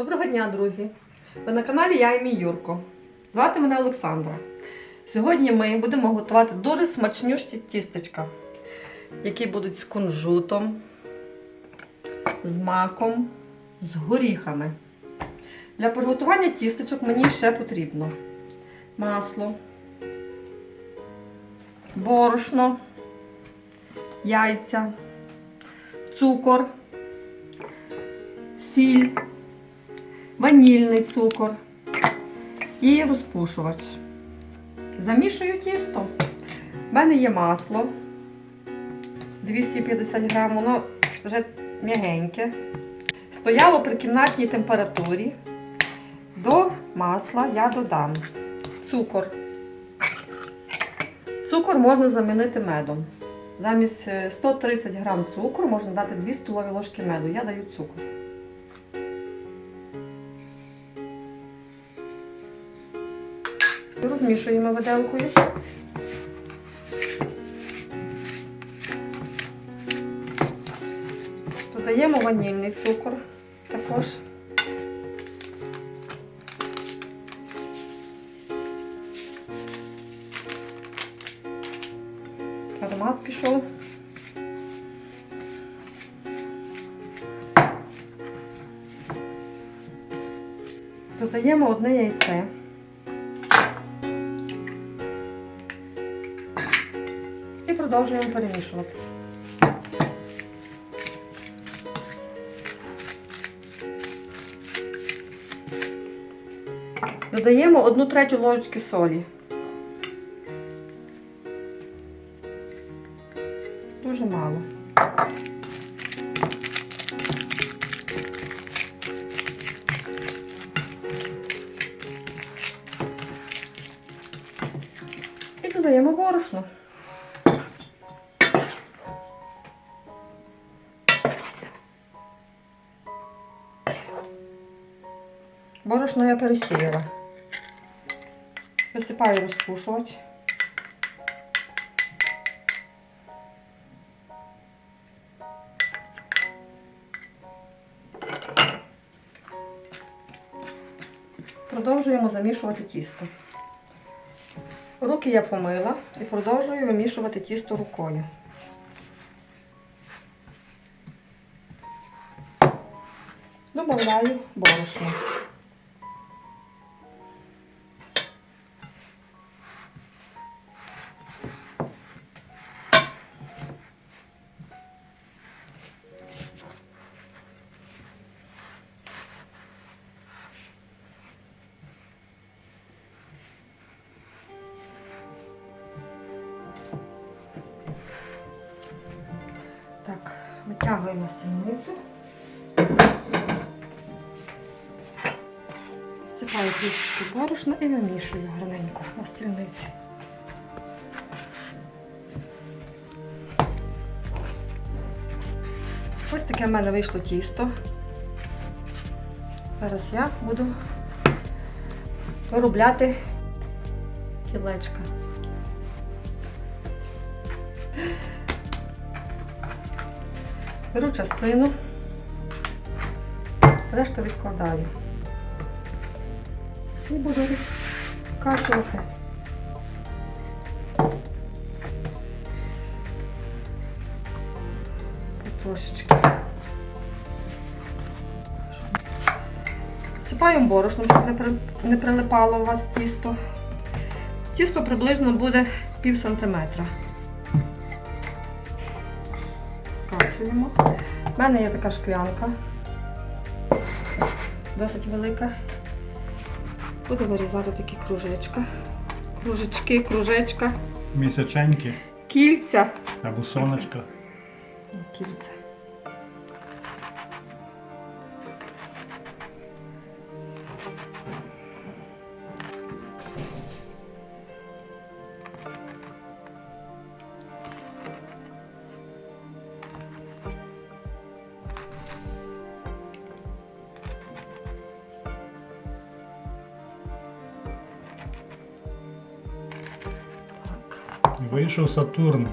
Доброго дня, друзі! Ви на каналі Я і мій Юрко. Звати мене Олександра. Сьогодні ми будемо готувати дуже смачнющі тістечка, які будуть з кунжутом, з маком, з горіхами. Для приготування тістечок мені ще потрібно масло, борошно, яйця, цукор, сіль ванільний цукор і розпушувач. Замішую тісто. У мене є масло 250 грам, воно вже м'ягеньке. Стояло при кімнатній температурі. До масла я додам цукор. Цукор можна замінити медом. Замість е, 130 грам цукру можна дати 2 столові ложки меду. Я даю цукор. Розмішуємо виделкою. Додаємо ванільний цукор також. Аромат пішов. Додаємо одне яйце. Продовжуємо перемішувати. Додаємо одну третю ложечки солі. Дуже мало. І додаємо борошно. Борошно я пересіяла. Висипаю розпушувач. Продовжуємо замішувати тісто. Руки я помила і продовжую вимішувати тісто рукою. Добавляю борошно. Так, витягуємо стільницю. Сипаю трішки борошна і вимішую гарненько на стільниці. Ось таке в мене вийшло тісто. Зараз я буду виробляти кілечка. Беру частину, решту відкладаю. І буду розкачувати. Трошечки. Сипаємо борошном, щоб не, при- не прилипало у вас тісто. Тісто приблизно буде пів сантиметра. Скачуємо. У мене є така шклянка. Досить велика. Буду вирізати такі кружечка. Кружечки, кружечка, Місяченьки кільця. або сонечка. Кільця. Вийшов Сатурн.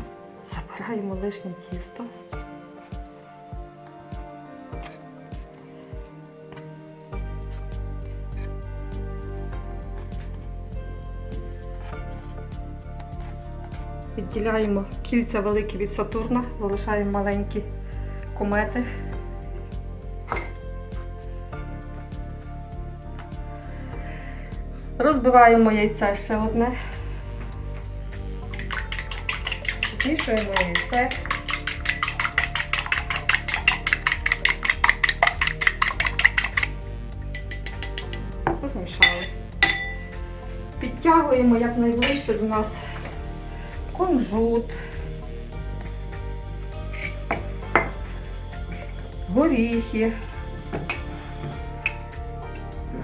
Забираємо лишнє тісто. Відділяємо кільця великі від Сатурна, залишаємо маленькі комети. Розбиваємо яйце ще одне. Змішуємо яйце. Розмішали. Підтягуємо якнайближче до нас кунжут, горіхи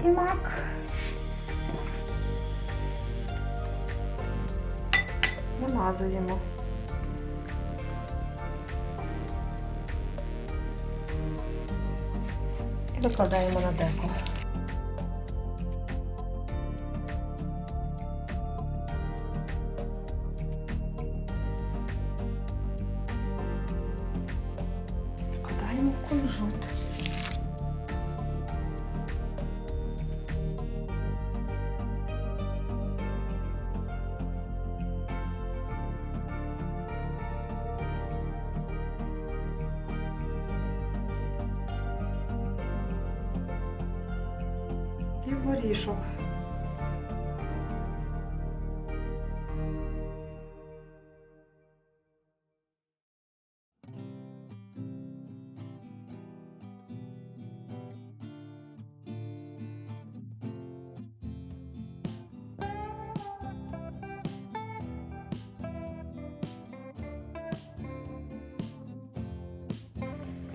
і мак. Намазуємо. Викладаємо на деко. Вкладаємо кунжут. І горішок.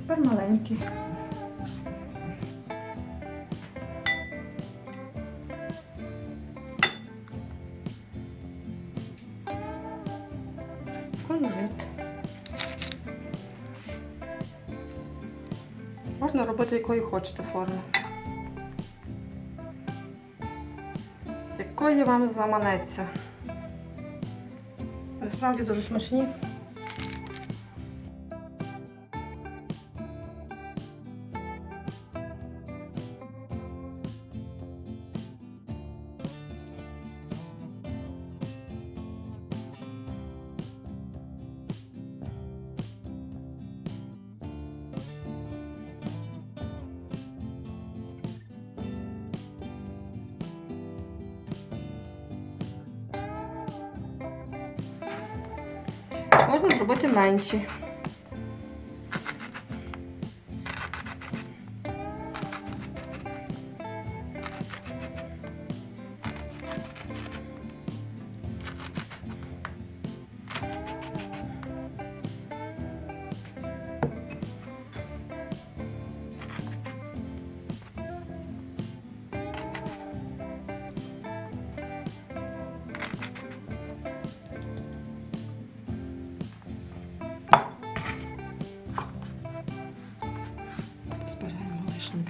Тепер маленький. Можна робити якої хочете форми. Якої вам заманеться. Насправді дуже смачні. Можна зробити менші.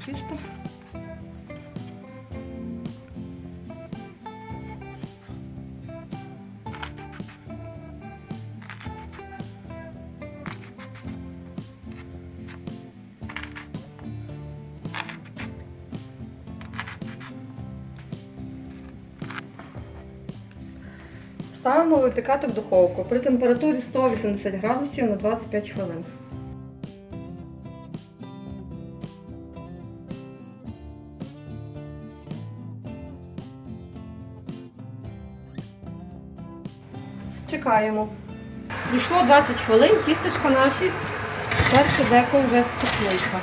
Лишнє. Ставимо випікати в духовку при температурі 180 градусів на 25 хвилин. Чекаємо. Пройшло 20 хвилин, тістечка наші. Перше деко вже спеклися.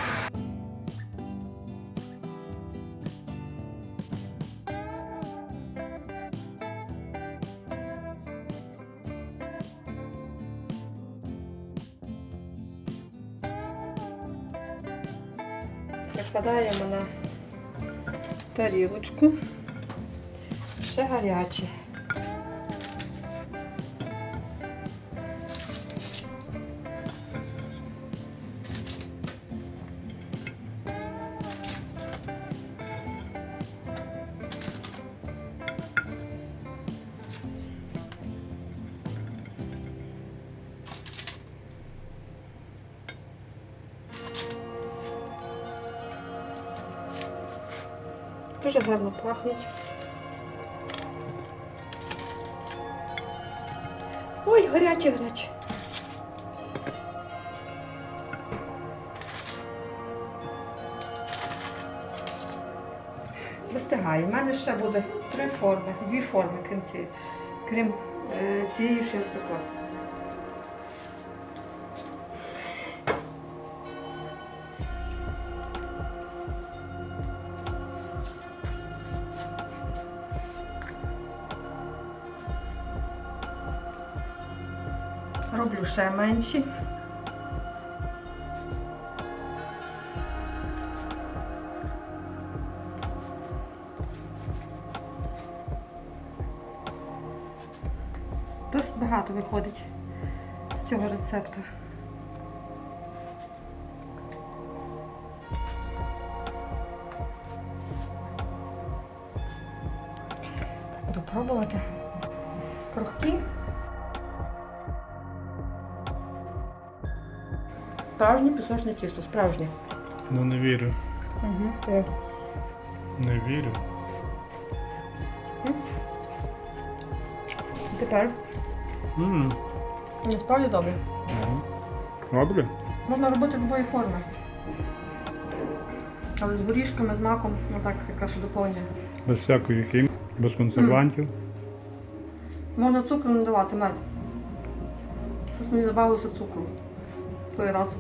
Викладаємо на тарілочку. Ще гарячі. Дуже гарно пахнуть. Ой, гаряче, гаряче. Вистигає. У мене ще буде три форми, дві форми, крім цієї, крім е, цієї, що я спекла. Роблю ще менші. Досить багато виходить з цього рецепту. Буду пробувати. Крохкі. Справжнє пісочне тісто, справжнє. Ну не вірю. Угу. Не вірю. Тепер М, ну, справді добре. Добре. Можна робити любої форми. Але з горішками, з маком, ну так, що доповнює. Без всякої хімії, без консервантів. Можна цукру не давати, мед. Щось мені забавилося цукру. Той раз.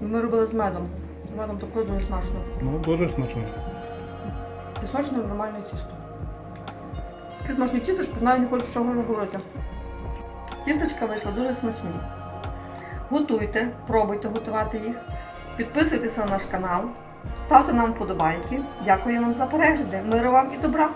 Ми робили з медом. З медом також дуже смачно. Ну, дуже смачно. Пісочне нормальне тісто. Таке смачне тісто, що навіть не хочу чого говорити. Тістечка вийшла дуже смачні. Готуйте, пробуйте готувати їх. Підписуйтесь на наш канал, ставте нам вподобайки. Дякую вам за перегляди. Миру вам і добра!